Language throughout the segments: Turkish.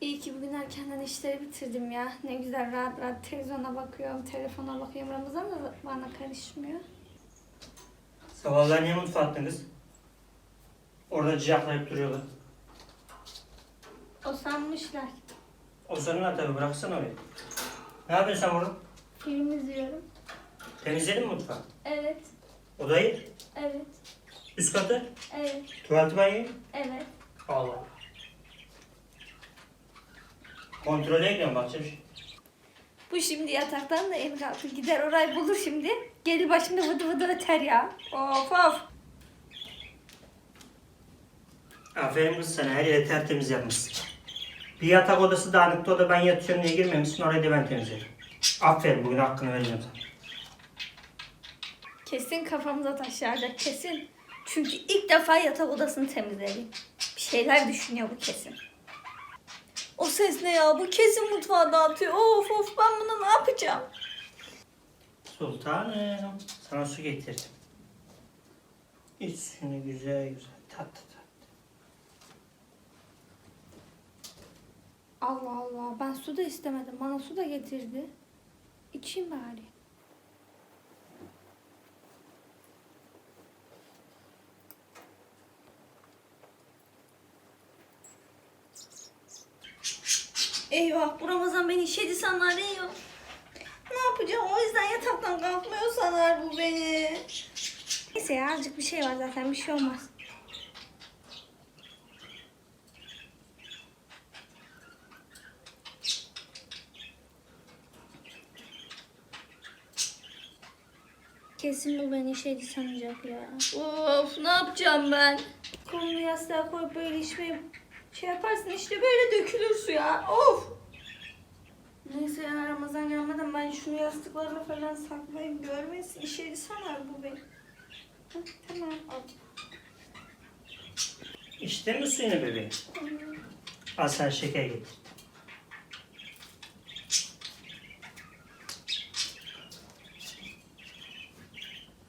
İyi ki bugün erkenden işleri bitirdim ya. Ne güzel rahat rahat televizyona bakıyorum, telefona bakıyorum. Ramazan da bana karışmıyor. Sabahlar niye mutfağa attın kız? Orada ciyaklayıp duruyorlar. O sanmışlar. O sorunlar tabii bıraksana orayı. Ne yapıyorsun sen burada? Film izliyorum. Temizledin mi mutfağı? Evet, Odayı, evet, üst katı, evet, tuvaleti banyoyu. evet. Allah. Kontrole ekliyorum bakacağım şimdi. Bu şimdi yataktan da el kalktı. Gider orayı bulur şimdi. Gelir başımda vıdı vıdı öter ya. Of of. Aferin kız sana her yeri tertemiz yapmışsın. Bir yatak odası dağınıktı o da ben yatıyorum diye girmemişsin orayı da ben temizlerim. Aferin bugün hakkını vereceğim sana. Kesin kafamıza taş yağacak kesin. Çünkü ilk defa yatak odasını temizledim. Bir şeyler düşünüyor bu kesin. O ses ne ya? Bu kesin mutfağı dağıtıyor. Of of ben bunu ne yapacağım? Sultanım sana su getirdim. İç suyunu güzel güzel tatlı tatlı. Allah Allah ben su da istemedim. Bana su da getirdi. İçeyim bari. Eyvah bu Ramazan beni işedi sanar yiyor. Ne yapacağım o yüzden yataktan kalkmıyor sanar bu beni. Neyse ya azıcık bir şey var zaten bir şey olmaz. Kesin bu beni şeydi sanacak ya. Of ne yapacağım ben? Kolunu yastığa koyup böyle içmeye şey yaparsın işte böyle dökülür su ya. Of. Neyse ya Ramazan gelmeden ben şunu yastıklarla falan saklayayım görmesin. İşedi sanar bu beni. Hı, Tamam al. İçtin mi suyunu bebeğim? Al sen şeker getir.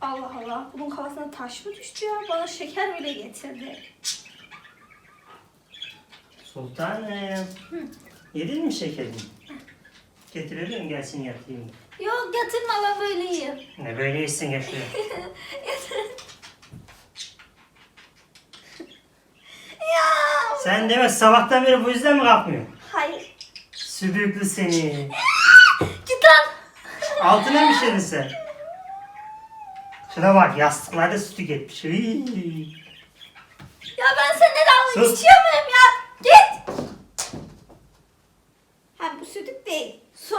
Allah Allah bunun kafasına taş mı düştü ya? Bana şeker bile getirdi. Sultanım. Yedin mi şekerini? Getirelim gelsin yatayım. Yok getirme ben böyle yiyeyim. Ne böyle yesin. Ya. Sen deme sabahtan beri bu yüzden mi kalkmıyor? Hayır. Südüklü seni. Git lan. Altına mı işedin sen? Şuna bak yastıklarda sütü gitmiş. Ya ben seninle dalga Sus. geçiyor muyum sütük değil. Su.